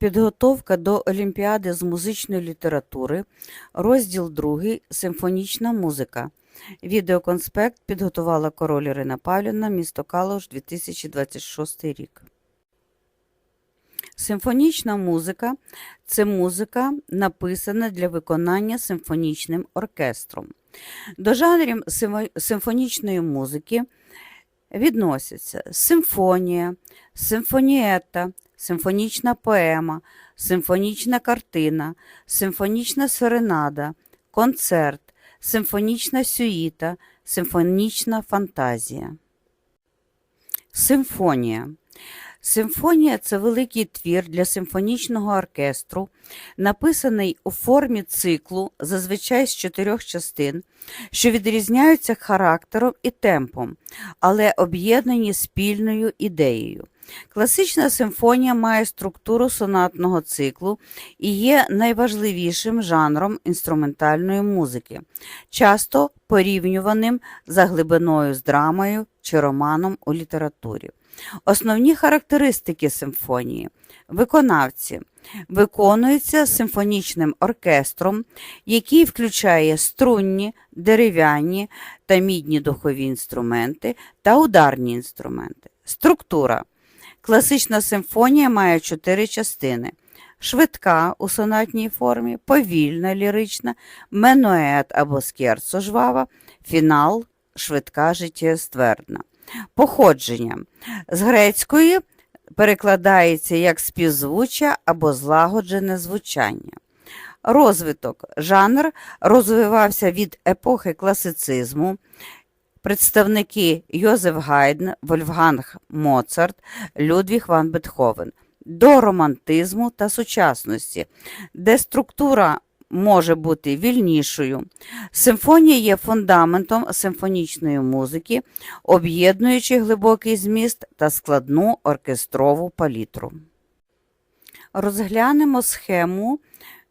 Підготовка до Олімпіади з музичної літератури, розділ 2. Симфонічна музика. Відеоконспект підготувала король Ірина Павлівна, місто Калуш, 2026 рік. Симфонічна музика це музика, написана для виконання симфонічним оркестром. До жанрів симфонічної музики відносяться симфонія, симфоніета, симфонічна поема, симфонічна картина, симфонічна серенада, концерт, симфонічна сюїта, симфонічна фантазія. Симфонія. Симфонія це великий твір для симфонічного оркестру, написаний у формі циклу, зазвичай з чотирьох частин, що відрізняються характером і темпом, але об'єднані спільною ідеєю. Класична симфонія має структуру сонатного циклу і є найважливішим жанром інструментальної музики, часто порівнюваним за глибиною з драмою чи романом у літературі. Основні характеристики симфонії. Виконавці виконуються симфонічним оркестром, який включає струнні, дерев'яні та мідні духові інструменти та ударні інструменти. Структура. Класична симфонія має чотири частини: швидка у сонатній формі, повільна лірична, менует або скерцо жвава, фінал, швидка життєствердна. Походження з грецької перекладається як співзвуччя або злагоджене звучання. Розвиток. Жанр розвивався від епохи класицизму. Представники Йозеф Гайдн, Вольфганг Моцарт, Людвіг ван Бетховен до романтизму та сучасності, де структура може бути вільнішою. Симфонія є фундаментом симфонічної музики, об'єднуючи глибокий зміст та складну оркестрову палітру. Розглянемо схему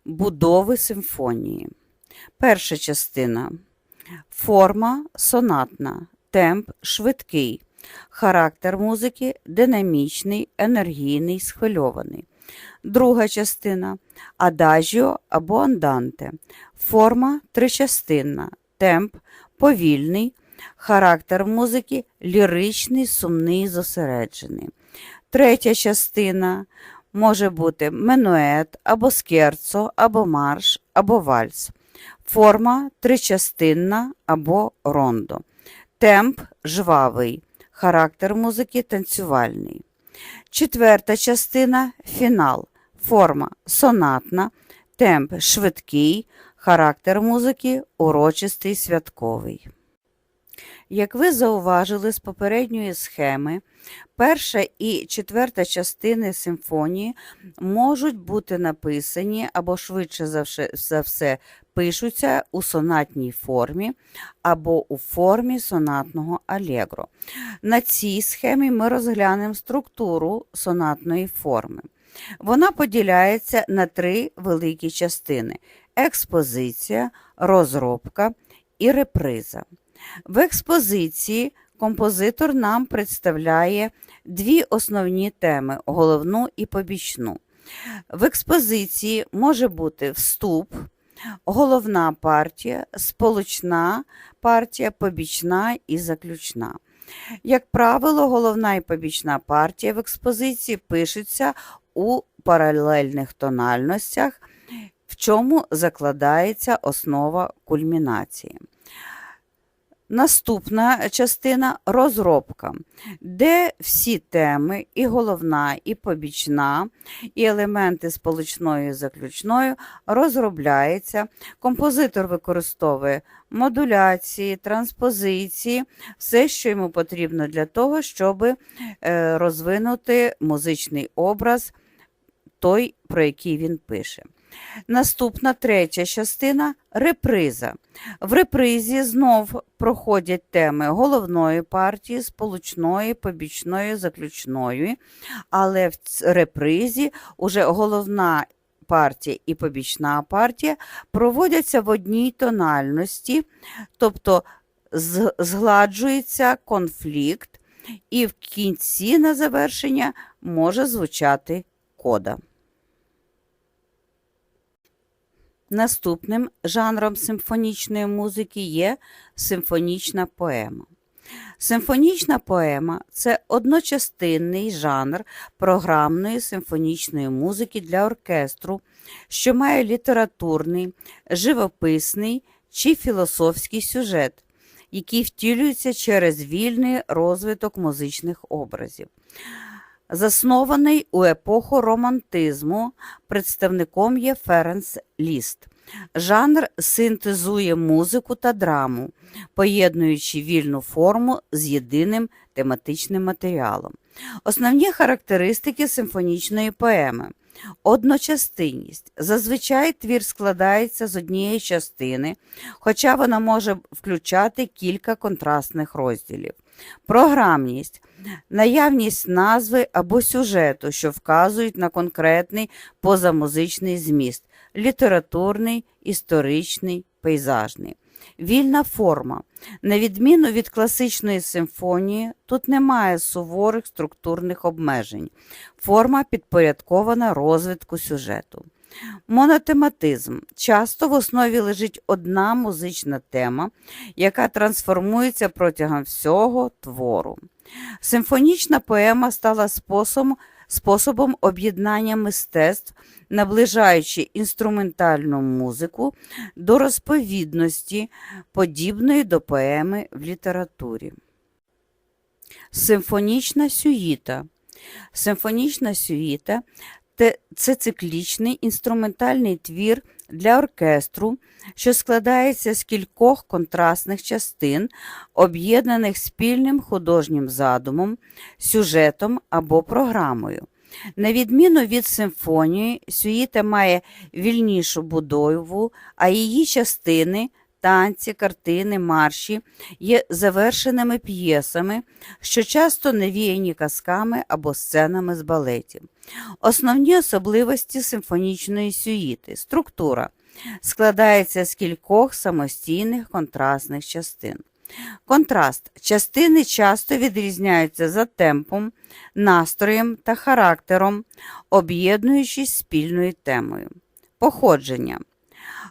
будови симфонії. Перша частина. Форма сонатна, темп швидкий, характер музики динамічний, енергійний, схвильований. Друга частина адажіо або анданте. Форма тричастинна, темп повільний, характер музики ліричний, сумний, зосереджений. Третя частина може бути менует або скерцо, або марш, або вальс. Форма тричастинна або рондо. Темп жвавий, характер музики танцювальний. Четверта частина фінал. Форма сонатна, темп швидкий, характер музики урочистий святковий. Як ви зауважили з попередньої схеми, перша і четверта частини симфонії можуть бути написані або швидше за все пишуться у сонатній формі або у формі сонатного алегро. На цій схемі ми розглянемо структуру сонатної форми. Вона поділяється на три великі частини: експозиція, розробка і реприза. В експозиції композитор нам представляє дві основні теми головну і побічну. В експозиції може бути вступ, головна партія, сполучна партія, побічна і заключна. Як правило, головна і побічна партія в експозиції пишуться у паралельних тональностях, в чому закладається основа кульмінації. Наступна частина розробка, де всі теми, і головна, і побічна, і елементи сполучної і заключної розробляються. Композитор використовує модуляції, транспозиції, все, що йому потрібно для того, щоб е, розвинути музичний образ, той, про який він пише. Наступна третя частина реприза. В репризі знов проходять теми головної партії, сполучної, побічної, заключної, але в репризі уже головна партія і побічна партія проводяться в одній тональності, тобто згладжується конфлікт, і в кінці на завершення може звучати кода. Наступним жанром симфонічної музики є симфонічна поема. Симфонічна поема це одночастинний жанр програмної симфонічної музики для оркестру, що має літературний, живописний чи філософський сюжет, який втілюється через вільний розвиток музичних образів. Заснований у епоху романтизму, представником є Ференс Ліст. Жанр синтезує музику та драму, поєднуючи вільну форму з єдиним тематичним матеріалом. Основні характеристики симфонічної поеми. Одночастинність. Зазвичай твір складається з однієї частини, хоча вона може включати кілька контрастних розділів. Програмність наявність назви або сюжету, що вказують на конкретний позамузичний зміст літературний, історичний, пейзажний. Вільна форма. На відміну від класичної симфонії, тут немає суворих структурних обмежень. Форма підпорядкована розвитку сюжету. Монотематизм. Часто в основі лежить одна музична тема, яка трансформується протягом всього твору. Симфонічна поема стала способом, способом об'єднання мистецтв, наближаючи інструментальну музику до розповідності, подібної до поеми в літературі. Симфонічна сюїта. Симфонічна сюїта це циклічний інструментальний твір для оркестру, що складається з кількох контрастних частин, об'єднаних спільним художнім задумом, сюжетом або програмою. На відміну від симфонії, сюїта має вільнішу будову, а її частини, танці, картини, марші є завершеними п'єсами, що часто навіяні казками або сценами з балетів. Основні особливості симфонічної сюїти. Структура складається з кількох самостійних контрастних частин. Контраст. Частини часто відрізняються за темпом, настроєм та характером, об'єднуючись спільною темою. Походження.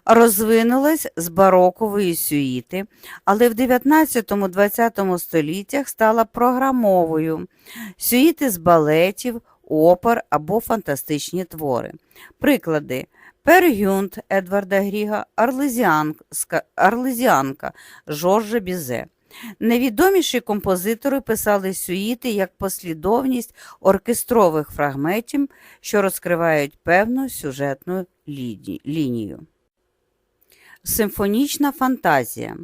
Розвинулась з барокової сюїти, але в 19-20 століттях стала програмовою. Сюїти з балетів, опер або фантастичні твори. Приклади. Пергюнт Едварда Гріга, Арлезіанка, Арлезіанка Жоржа Бізе. Найвідоміші композитори писали сюїти як послідовність оркестрових фрагментів, що розкривають певну сюжетну лінію. Симфонічна фантазія.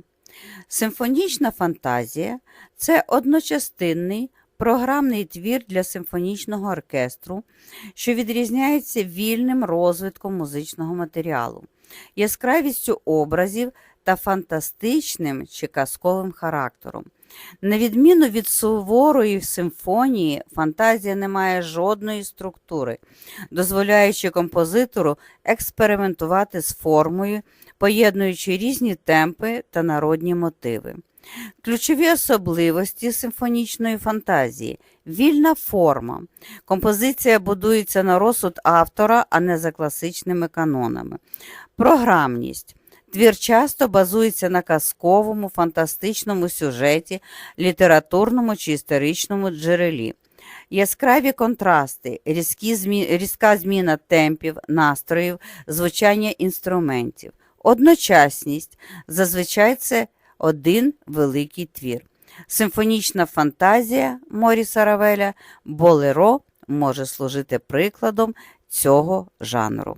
Симфонічна фантазія це одночастинний програмний твір для симфонічного оркестру, що відрізняється вільним розвитком музичного матеріалу, яскравістю образів та фантастичним чи казковим характером. На відміну від суворої симфонії, фантазія не має жодної структури, дозволяючи композитору експериментувати з формою, поєднуючи різні темпи та народні мотиви. Ключові особливості симфонічної фантазії вільна форма. Композиція будується на розсуд автора, а не за класичними канонами. Програмність. Твір часто базується на казковому, фантастичному сюжеті, літературному чи історичному джерелі. Яскраві контрасти, різкі змі... різка зміна темпів, настроїв, звучання інструментів. Одночасність. Зазвичай це один великий твір. Симфонічна фантазія Моріса Равеля Болеро може служити прикладом цього жанру.